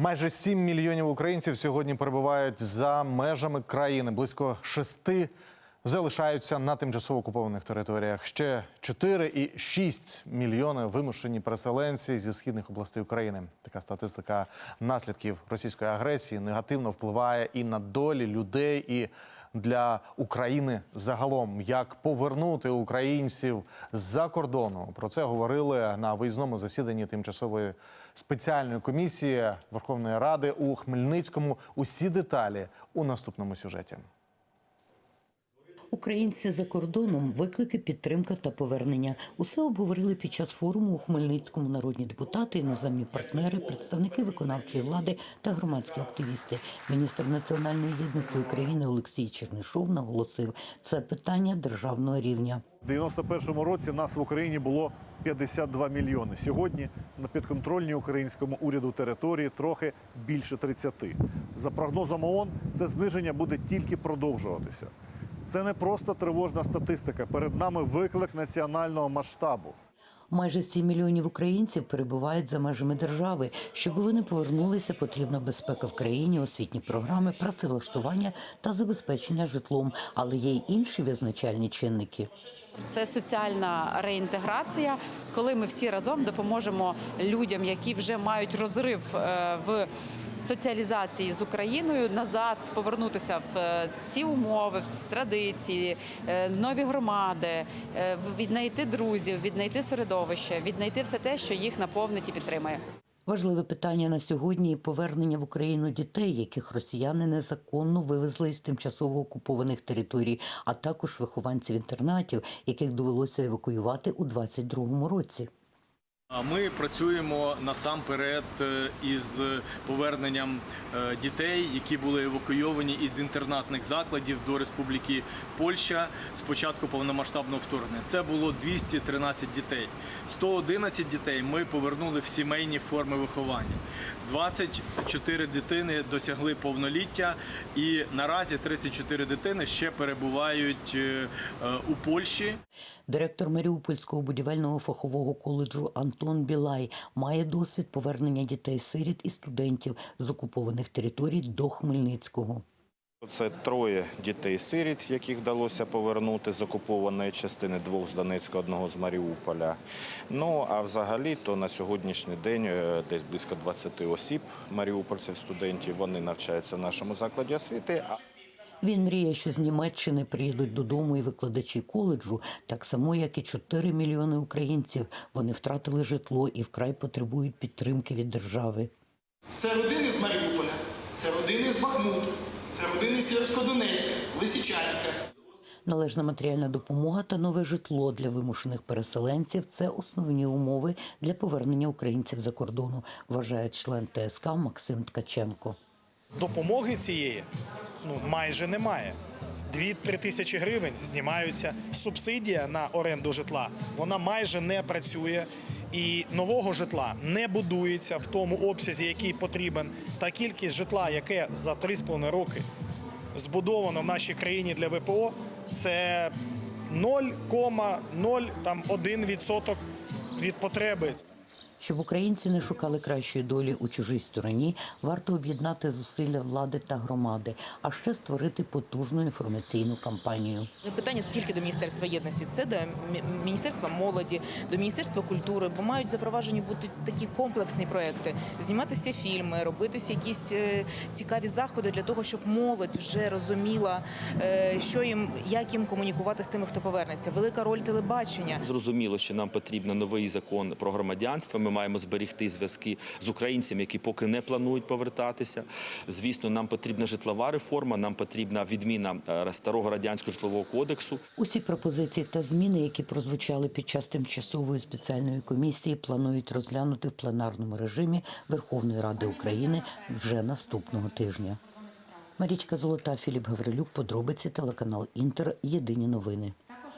Майже 7 мільйонів українців сьогодні перебувають за межами країни. Близько шести залишаються на тимчасово окупованих територіях. Ще 4,6 мільйони вимушені переселенці зі східних областей України. Така статистика наслідків російської агресії негативно впливає і на долі людей, і для України загалом. Як повернути українців з-за кордону? Про це говорили на виїзному засіданні тимчасової спеціальної комісії Верховної Ради у Хмельницькому. Усі деталі у наступному сюжеті. Українці за кордоном, виклики, підтримка та повернення. Усе обговорили під час форуму у Хмельницькому народні депутати, іноземні партнери, представники виконавчої влади та громадські активісти. Міністр національної єдності України Олексій Чернишов наголосив, це питання державного рівня. У 91-му році нас в Україні було 52 мільйони. Сьогодні на підконтрольній українському уряду території трохи більше 30. За прогнозом ООН, це зниження буде тільки продовжуватися. Це не просто тривожна статистика. Перед нами виклик національного масштабу. Майже 7 мільйонів українців перебувають за межами держави. Щоб вони повернулися, потрібна безпека в країні, освітні програми, працевлаштування та забезпечення житлом. Але є й інші визначальні чинники. Це соціальна реінтеграція, коли ми всі разом допоможемо людям, які вже мають розрив е, в соціалізації з Україною, назад повернутися в е, ці умови, в ці традиції, е, нові громади, е, віднайти друзів, віднайти середовище, віднайти все те, що їх наповнить і підтримує. Важливе питання на сьогодні повернення в Україну дітей, яких росіяни незаконно вивезли з тимчасово окупованих територій, а також вихованців інтернатів, яких довелося евакуювати у 22-му році. Ми працюємо насамперед е, із поверненням е, дітей, які були евакуйовані із інтернатних закладів до Республіки Польща з початку повномасштабного вторгнення. Це було 213 дітей. 111 дітей ми повернули в сімейні форми виховання. 24 дитини досягли повноліття, і наразі 34 дитини ще перебувають е, у Польщі. Директор Маріупольського будівельного фахового коледжу Антон Білай має досвід повернення дітей-сиріт і студентів з окупованих територій до Хмельницького. Це троє дітей-сиріт, яких вдалося повернути з окупованої частини двох з Донецька, одного з Маріуполя. Ну а взагалі, то на сьогоднішній день е, десь близько 20 осіб маріупольців, студентів. Вони навчаються в нашому закладі освіти. Він мріє, що з Німеччини приїдуть додому і викладачі коледжу, так само як і 4 мільйони українців. Вони втратили житло і вкрай потребують підтримки від держави. Це родини з Маріуполя, це родини з Бахмуту, це родини з Сєвєрськодонецька, з Лисичанська. Належна матеріальна допомога та нове житло для вимушених переселенців це основні умови для повернення українців за кордону, вважає член ТСК Максим Ткаченко. Допомоги цієї ну, майже немає. 2-3 тисячі гривень знімаються. Субсидія на оренду житла вона майже не працює. І нового житла не будується в тому обсязі, який потрібен. Та кількість житла, яке за 3,5 роки збудовано в нашій країні для ВПО, це 0,01% від потреби. Щоб українці не шукали кращої долі у чужій стороні, варто об'єднати зусилля влади та громади, а ще створити потужну інформаційну кампанію. Питання тільки до міністерства єдності, це до міністерства молоді, до міністерства культури, бо мають запроваджені бути такі комплексні проекти, зніматися фільми, робитися якісь е, цікаві заходи для того, щоб молодь вже розуміла, е, що їм, як їм комунікувати з тими, хто повернеться. Велика роль телебачення. Зрозуміло, що нам потрібен новий закон про громадянство. Ми маємо зберегти зв'язки з українцями, які поки не планують повертатися. Звісно, нам потрібна житлова реформа, нам потрібна відміна е, старого радянського житлового кодексу. Усі пропозиції та зміни, які прозвучали під час тимчасової спеціальної комісії, планують розглянути в пленарному режимі Верховної Ради України вже наступного тижня. Марічка Золота, Філіп Гаврилюк, подробиці телеканал Інтер. Єдині новини.